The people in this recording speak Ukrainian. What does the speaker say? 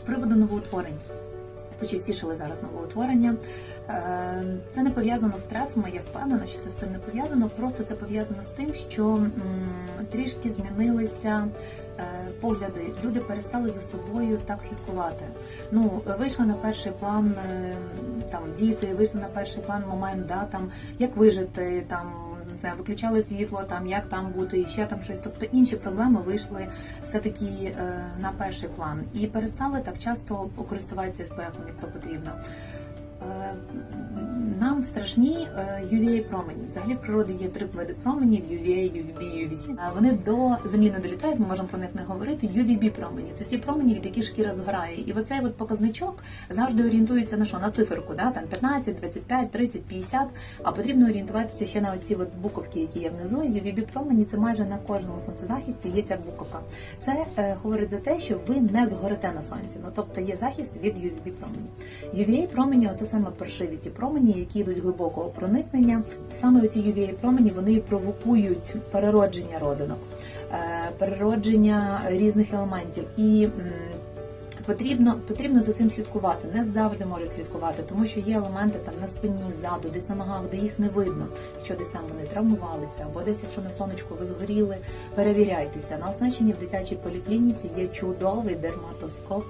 З приводу новоутворень. Почастішили зараз новоутворення. Е, Це не пов'язано з стресом, я впевнена, що це з цим не пов'язано. Просто це пов'язано з тим, що трішки змінилися е, погляди. Люди перестали за собою так слідкувати. Ну, вийшли на перший план е, там діти, вийшли на перший план момент, да, там як вижити, там знаю, виключали світло, там як там бути, і ще там щось. Тобто інші проблеми вийшли все-таки е, на перший план і перестали так часто користуватися СПФ, як то потрібно. Е, страшні е, UVA промені. Взагалі в природі є три види променів: UVA, UVB, UVC. Вони до землі не долітають, ми можемо про них не говорити. UVB промені це ті промені, від яких шкіра згорає. І оцей от показничок завжди орієнтується на що? На циферку, да? там 15, 25, 30, 50. А потрібно орієнтуватися ще на оці от буковки, які є внизу. UVB промені це майже на кожному сонцезахисті є ця буковка. Це е, говорить за те, що ви не згорите на сонці. Ну тобто є захист від UVB промені. UVA промені це саме паршиві ті промені, які йдуть глибокого проникнення. Саме ці UVA промені вони провокують переродження родинок, е, переродження різних елементів і. Потрібно, потрібно за цим слідкувати. Не завжди можуть слідкувати, тому що є елементи там на спині, ззаду, десь на ногах, де їх не видно. Якщо десь там вони травмувалися, або десь, якщо на сонечку ви згоріли, перевіряйтеся. На оснащенні в дитячій поліклініці є чудовий дерматоскоп.